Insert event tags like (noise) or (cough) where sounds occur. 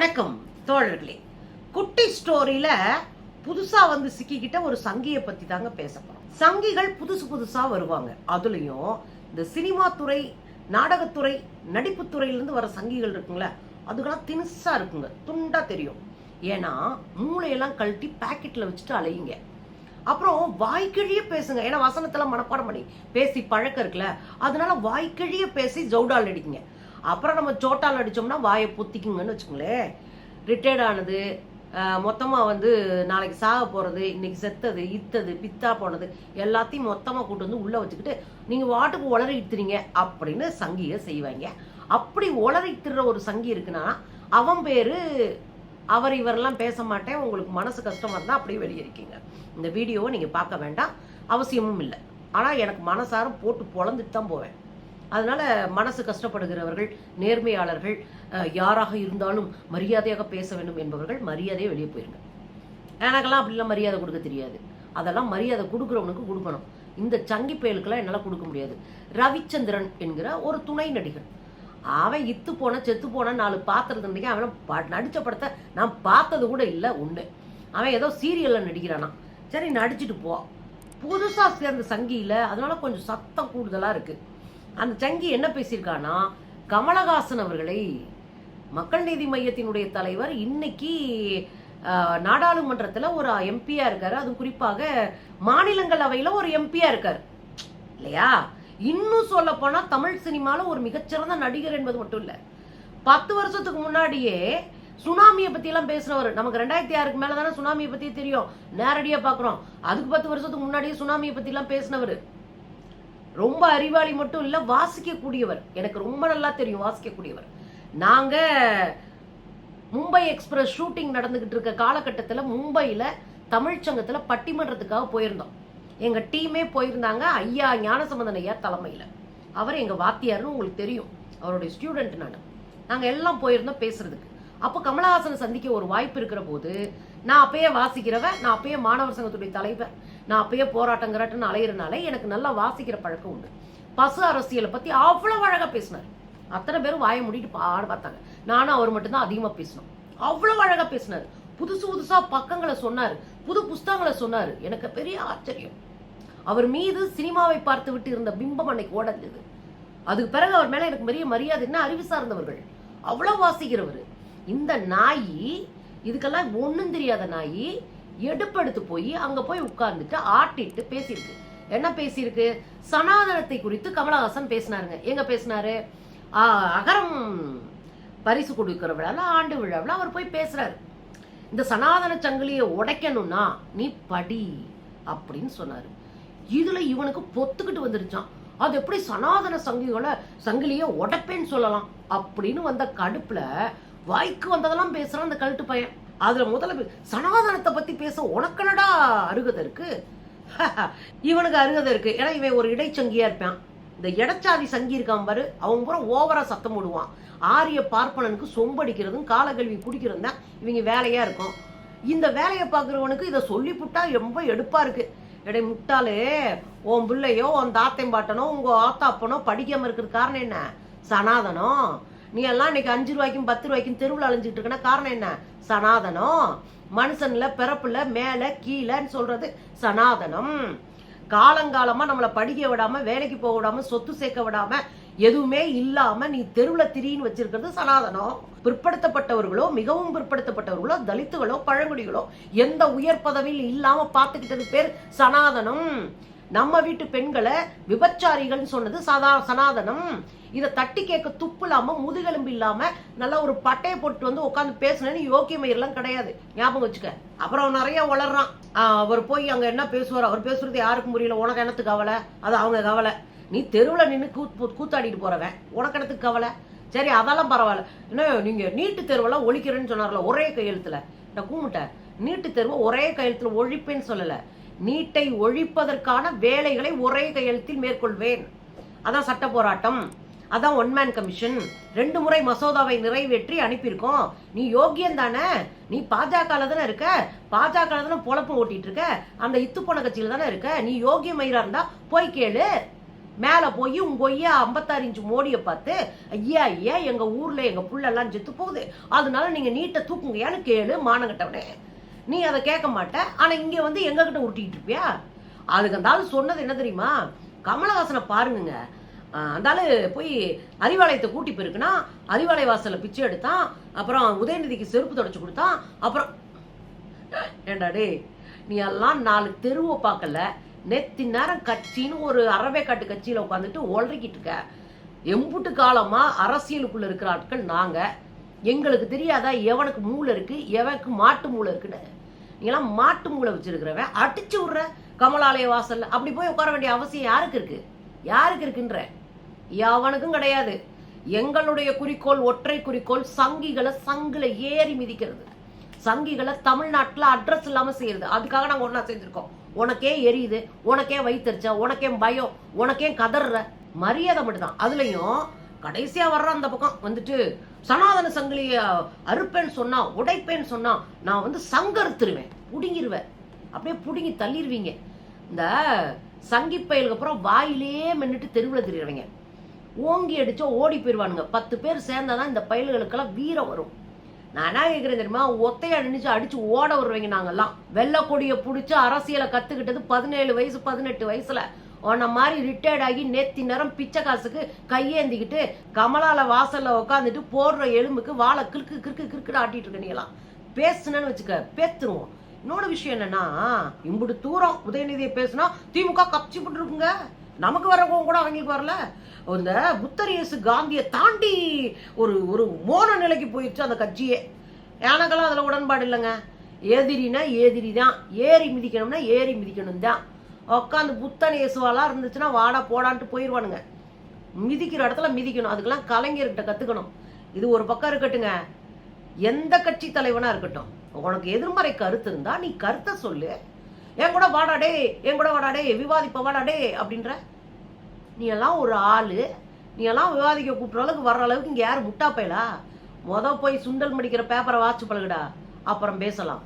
வணக்கம் தோழர்களே. குட்டி ஸ்டோரியில புதுசா வந்து சிக்கிக்கிட்ட ஒரு சங்கியை பத்தி தாங்க பேச போறோம். சங்கிகள் புதுசு புதுசா வருவாங்க. அதுலயும் இந்த சினிமா துறை நாடகத்துறை நடிப்புத்துறையிலிருந்து வர சங்கிகள் இருக்குங்களே அதுக்கெல்லாம் தினுசா இருக்குங்க. துண்டா தெரியும். ஏன்னா மூளையெல்லாம் கழட்டி பாக்கெட்ல வச்சுட்டு அலையுங்க. அப்புறம் வாய்க்கிழிய பேசுங்க. ஏன்னா வசனத்தெல்லாம் மனப்பாடம் பண்ணி பேசி பழக்கம் இருக்குல்ல அதனால வாய்க்கிழிய பேசி ஜவுடால் அடிக்குங்க. அப்புறம் நம்ம சோட்டால் அடித்தோம்னா வாயை பொத்திக்குங்கன்னு வச்சுக்கோங்களேன். ரிட்டையர்ட் ஆனது மொத்தமாக வந்து நாளைக்கு சாக போகிறது இன்னைக்கு செத்தது இத்தது பித்தா போனது எல்லாத்தையும் மொத்தமாக கூட்டு வந்து உள்ளே வச்சுக்கிட்டு நீங்கள் வாட்டுக்கு உளறிட்டுறீங்க அப்படின்னு சங்கியை செய்வாங்க. அப்படி உளறிட்டுற ஒரு சங்கி இருக்குன்னா அவன் பேர் அவர் இவரெல்லாம் பேச மாட்டேன் உங்களுக்கு மனசு கஷ்டமாக இருந்தால் அப்படியே வெளியேறிக்கீங்க. இந்த வீடியோவை நீங்கள் பார்க்க வேண்டாம் அவசியமும் இல்லை. ஆனால் எனக்கு மனசாரம் போட்டு பொழந்துட்டு தான் போவேன். அதனால் மனசு கஷ்டப்படுகிறவர்கள் நேர்மையாளர்கள் யாராக இருந்தாலும் மரியாதையாக பேச வேண்டும் என்பவர்கள் மரியாதையை வெளியே போயிருங்க. எனக்கெல்லாம் அப்படிலாம் மரியாதை கொடுக்க தெரியாது. அதெல்லாம் மரியாதை கொடுக்குறவனுக்கு கொடுக்கணும். இந்த சங்கி பயலுக்கெல்லாம் என்னால் கொடுக்க முடியாது. ரவிச்சந்திரன் என்கிற ஒரு துணை நடிகர் அவன் இத்து போன செத்து போன நாலு பாத்திரத்து நடிக்க அவனை நடித்த படத்தை நான் பார்த்தது கூட இல்லை ஒன்று அவன் ஏதோ சீரியலில் நடிக்கிறானா. சரி நடிச்சுட்டு போ. புதுசாக சேர்ந்த சங்கியில் அதனால கொஞ்சம் சத்தம் கூடுதலாக இருக்குது அந்த சங்கி என்ன பேசியிருக்கானா கமலஹாசன் அவர்களை மக்கள் நீதி மையத்தினுடைய தலைவர் இன்னைக்கு ஆஹ், நாடாளுமன்றத்துல ஒரு எம்பியா இருக்காரு. அது குறிப்பாக மாநிலங்களவையில ஒரு எம்பியா இருக்காரு. இல்லையா? இன்னும் சொல்ல போனா தமிழ் சினிமால ஒரு மிகச்சிறந்த நடிகர் என்பது மட்டும் இல்ல. பத்து வருஷத்துக்கு முன்னாடியே சுனாமியை பத்தி எல்லாம் நமக்கு ரெண்டாயிரத்தி ஆறுக்கு மேலே தானே சுனாமியை பத்தி தெரியும். நேரடியா பார்க்குறோம் அதுக்கு பத்து வருஷத்துக்கு முன்னாடியே சுனாமியை பத்தி எல்லாம் பேசினவர். ரொம்ப அறிவாளி மட்டும் இல்ல வாசிக்கக்கூடியவர். எனக்கு ரொம்ப நல்லா தெரியும் வாசிக்கக்கூடியவர். நாங்கள் நாங்க மும்பை எக்ஸ்பிரஸ் ஷூட்டிங் நடந்துகிட்டு இருக்க காலகட்டத்தில் மும்பையில் தமிழ்ச்சங்கத்தில் பட்டிமன்றத்துக்காக போயிருந்தோம். எங்கள் டீமே போயிருந்தாங்க ஐயா ஞானசம்பந்தன் ஐயா தலைமையில். அவர் எங்கள் வாத்தியார்னு உங்களுக்கு தெரியும். அவருடைய ஸ்டூடெண்ட் நான். நாங்கள் எல்லாம் போயிருந்தோம் பேசுறதுக்கு. அப்போ கமலஹாசனை சந்திக்க ஒரு வாய்ப்பு இருக்கிற போது நான் அப்பயே வாசிக்கிறவன் நான் அப்பயே மாணவர் சங்கத்துடைய தலைவர். நான் அப்பயே போராட்டங்கிறாட்டுன்னு அலையிறனால எனக்கு நல்லா வாசிக்கிற பழக்கம் உண்டு. பசு அரசியலை பத்தி அவ்வளவு அழகா பேசினார். அத்தனை பேரும் வாயை மூடிட்டு பாட பார்த்தாங்க. நானும் அவர் மட்டும்தான் அதிகமா பேசினோம். அவ்வளவு அழகா பேசினார். புதுசு புதுசா பக்கங்களை சொன்னார். புது புஸ்தகங்களை சொன்னார். எனக்கு பெரிய ஆச்சரியம். அவர் மீது சினிமாவை பார்த்து விட்டு இருந்த பிம்பம் அன்னைக்கு ஓடஞ்சது. அதுக்கு பிறகு அவர் மேல எனக்கு பெரிய மரியாதை என்ன அறிவு சார்ந்தவர்கள். அவ்வளவு வாசிக்கிறவர். இந்த நாயி இதுக்கெல்லாம் ஒன்றும் தெரியாத நாயி எடுப்பெடுத்து போய் அங்க போய் உட்கார்ந்துட்டு ஆட்டிட்டு பேசியிருக்கு. என்ன பேசியிருக்கு? சனாதனத்தை குறித்து கமலஹாசன் பேசினாருங்க. எங்க பேசினாரு? அகரம் பரிசு கொடுக்கிற விழாவில் ஆண்டு விழாவில் அவர் போய் பேசுறாரு. இந்த சனாதன சங்கிலியை உடைக்கணும்னா நீ படி அப்படின்னு சொன்னாரு. இதுல இவனுக்கு பொத்துக்கிட்டு வந்துருச்சான் அது எப்படி சனாதன சங்கிகளை சங்கிலியை உடைப்பேன்னு சொல்லலாம் அப்படின்னு வந்த கடுப்புல வாய்க்கு வந்ததெல்லாம் பேசுறான் அந்த கழுட்டு பையன். அதுல முதல்ல சனாதனத்தை பத்தி பேச உனக்கனடா அருகதை இருக்கு? (laughs) இவனுக்கு அருகதை இருக்கு. ஏன்னா இவன் ஒரு இடைச்சங்கியா இருப்பான். இந்த இடச்சாதி சங்கி இருக்கான் பாரு. அவன் பூரா ஓவரா சத்தம் போடுவான். ஆரிய பார்ப்பனனுக்கு சொம்படிக்கிறதும் காலக்கல்வி குடிக்கிறதும் தான் இவங்க வேலையா இருக்கும். இந்த வேலையை பார்க்குறவனுக்கு இதை சொல்லி புட்டா ரொம்ப எடுப்பா இருக்கு. எடை முட்டாளே உன் பிள்ளையோ உன் தாத்தையும் பாட்டனோ உங்க ஆத்தாப்பனோ படிக்காம இருக்கிறது காரணம் என்ன? சனாதனம். நீ எல்லாம் இன்னைக்கு அஞ்சு ரூபாய்க்கும் பத்து ரூபாய்க்கும் தெருவில் அழிஞ்சிட்டு இருக்கனா காரணம் என்ன? சனாதனம். மனுஷன்ல பிறப்புல மேல கீழேன்னு சொல்றது சனாதனம். காலங்காலமா நம்மளை படிக்க விடாம வேலைக்கு போக விடாம சொத்து சேர்க்க விடாம எதுவுமே இல்லாம நீ தெருவுல திரின்னு வச்சிருக்கிறது சனாதனம். பிற்படுத்தப்பட்டவர்களோ மிகவும் பிற்படுத்தப்பட்டவர்களோ தலித்துகளோ பழங்குடிகளோ எந்த உயர் பதவியில் இல்லாம பார்த்துக்கிட்டது பேர் சனாதனம். நம்ம வீட்டு பெண்களை விபச்சாரிகள்னு சொன்னது சதா சனாதனம். இதை தட்டி கேட்க துப்பு இல்லாம முதுகெலும்பு இல்லாம நல்லா ஒரு பட்டையை போட்டு வந்து உட்காந்து பேசுனேன்னு யோக்கிய மயிரெல்லாம் கிடையாது. ஞாபகம் வச்சுக்க. அப்புறம் நிறைய வளர்றான். அவர் போய் அங்க என்ன பேசுவார்? அவர் பேசுறது யாருக்கும் புரியல. உனக்கு என்னத்துக்கு கவலை? அது அவங்க கவலை. நீ தெருவில் நின்று கூத் கூத்தாடிட்டு போறவன். உனக்கு என்னத்துக்கு கவலை? சரி அதெல்லாம் பரவாயில்ல. இன்னும் நீங்க நீட்டு தெருவெல்லாம் ஒழிக்கிறேன்னு சொன்னார்ல ஒரே கையெழுத்துல. நான் கூமிட்டேன் நீட்டு தெருவை ஒரே கையெழுத்துல ஒழிப்பேன்னு சொல்லலை. நீட்டை ஒழிப்பதற்கான வேலைகளை ஒரே கையெழுத்தில் மேற்கொள்வேன். அதான் சட்ட போராட்டம். அதான் ஒன் மேன் கமிஷன் ரெண்டு முறை மசோதாவை நிறைவேற்றி அனுப்பியிருக்கோம். நீ யோகியம் தானே? நீ பாஜக தானே இருக்க? பாஜக தானே பொழப்பு ஓட்டிட்டு இருக்க? அந்த இத்துப்போன கட்சியில் கட்சியில தானே இருக்க? நீ யோகிய மயிரா இருந்தா போய் கேளு. மேலே போய் உங்க ஐயா ஐம்பத்தாறு இன்ச்சு மோடியை பார்த்து ஐயா ஐயா எங்க ஊர்ல எங்க புள்ளெல்லாம் செத்து போகுது. அதனால நீங்க நீட்டை தூக்குங்கயான்னு கேளு மானங்கட்டவனே நீ அதை கேட்க மாட்ட ஆனா இங்கே வந்து எங்ககிட்ட கிட்ட இருப்பியா? அதுக்கு அந்தாலும் சொன்னது என்ன தெரியுமா? கமலஹாசனை பாருங்க அந்தாலும் போய் அறிவாலயத்தை கூட்டி போயிருக்குன்னா அறிவாலய வாசலில் பிச்சை எடுத்தான் அப்புறம் உதயநிதிக்கு செருப்பு தொடச்சி கொடுத்தான் அப்புறம் ஏண்டா டேய் நீ எல்லாம் நாலு தெருவை பார்க்கல நெத்தி நேரம் கட்சின்னு ஒரு அறவேக்காட்டு கட்சியில் உட்காந்துட்டு ஒழறிக்கிட்டு இருக்க. எம்புட்டு காலமா அரசியலுக்குள்ள இருக்கிற ஆட்கள் நாங்கள் எங்களுக்கு தெரியாதா? எவனுக்கு மூளை இருக்கு? எவனுக்கு மாட்டு மூளை இருக்குன்னு. நீங்களாம் மாட்டு மூளை வச்சிருக்கிறவன். அடிச்சு விடுற கமலாலய வாசல்ல. அப்படி போய் உட்கார வேண்டிய அவசியம் யாருக்கு இருக்கு? யாருக்கு இருக்குன்ற? எவனுக்கும் கிடையாது. எங்களுடைய குறிக்கோள் ஒற்றை குறிக்கோள் சங்கிகளை சங்குல ஏறி மிதிக்கிறது. சங்கிகளை தமிழ்நாட்டில் அட்ரஸ் இல்லாம செய்யறது. அதுக்காக நாங்கள் ஒன்றா செஞ்சிருக்கோம் உனக்கே எரியுது உனக்கே வயிற்றுச்சா உனக்கே பயம் உனக்கே கதற மரியாதை மட்டும்தான். அதுலயும் கடைசியா வர்ற அந்த பக்கம் வந்துட்டு சனாதன சங்கிலிய அறுப்பேன்னு சொன்னா உடைப்பேன்னு சொன்னா நான் வந்து சங்கறுத்துருவேன். புடுங்கிருவேன். அப்படியே புடுங்கி தள்ளிடுவீங்க இந்த சங்கி பயலுக்கு அப்புறம் வாயிலே மின்னுட்டு தெருவில் தெரியுறவங்க. ஓங்கி அடிச்சா ஓடி போயிடுவானுங்க. பத்து பேர் சேர்ந்தாதான் இந்த பயல்களுக்கெல்லாம் வீரம் வரும். நான் என்ன கேட்குறேன் தெரியுமா? ஒத்தையை நினைச்சு அடிச்சு ஓட வருவீங்க நாங்கெல்லாம். வெள்ளை கொடியை பிடிச்சி அரசியலை கத்துக்கிட்டது பதினேழு வயசு பதினெட்டு வயசுல. உன்ன மாதிரி ரிட்டையர்ட் ஆகி நேத்தி நேரம் பிச்சை காசுக்கு கையேந்திக்கிட்டு கமலால வாசல்ல உட்காந்துட்டு போடுற எலும்புக்கு வாழை கிறுக்கு கிறுக்கு கிறுக்குன்னு ஆட்டிட்டு இருக்க நீங்களாம் பேசுனேன்னு வச்சுக்க பேத்துருவோம். இன்னொரு விஷயம் என்னன்னா இம்புடு தூரம் உதயநிதியை பேசுனா திமுக கப்சி போட்டுருக்குங்க நமக்கு வரவங்க கூட அவங்களுக்கு வரல. இந்த புத்தர் இயேசு காந்தியை தாண்டி ஒரு ஒரு மோன நிலைக்கு போயிடுச்சு அந்த கட்சியே. எனக்கெல்லாம் அதில் உடன்பாடு இல்லைங்க. எதிரினா எதிரி தான் ஏறி மிதிக்கணும்னா ஏறி மிதிக்கணும் தான் உட்காந்து புத்தன் இயேசுவாலாம் இருந்துச்சுன்னா வாடா போடான்ட்டு போயிடுவானுங்க மிதிக்கிற இடத்துல மிதிக்கணும். அதுக்கெல்லாம் கலைஞர்கிட்ட கற்றுக்கணும் இது ஒரு பக்கம் இருக்கட்டுங்க. எந்த கட்சி தலைவனாக இருக்கட்டும். உனக்கு எதிர்மறை கருத்து இருந்தா நீ கருத்தை சொல்லு. என் கூட வாடாடே என் கூட வாடாடே விவாதிப்ப வாடாடே அப்படின்ற. நீ எல்லாம் ஒரு ஆள். நீ எல்லாம் விவாதிக்க கூப்பிட்ற அளவுக்கு வர்ற அளவுக்கு இங்கே யார் முட்டா பயலா முத போய் சுண்டல் மடிக்கிற பேப்பரை வாட்சி பழகுடா. அப்புறம் பேசலாம்.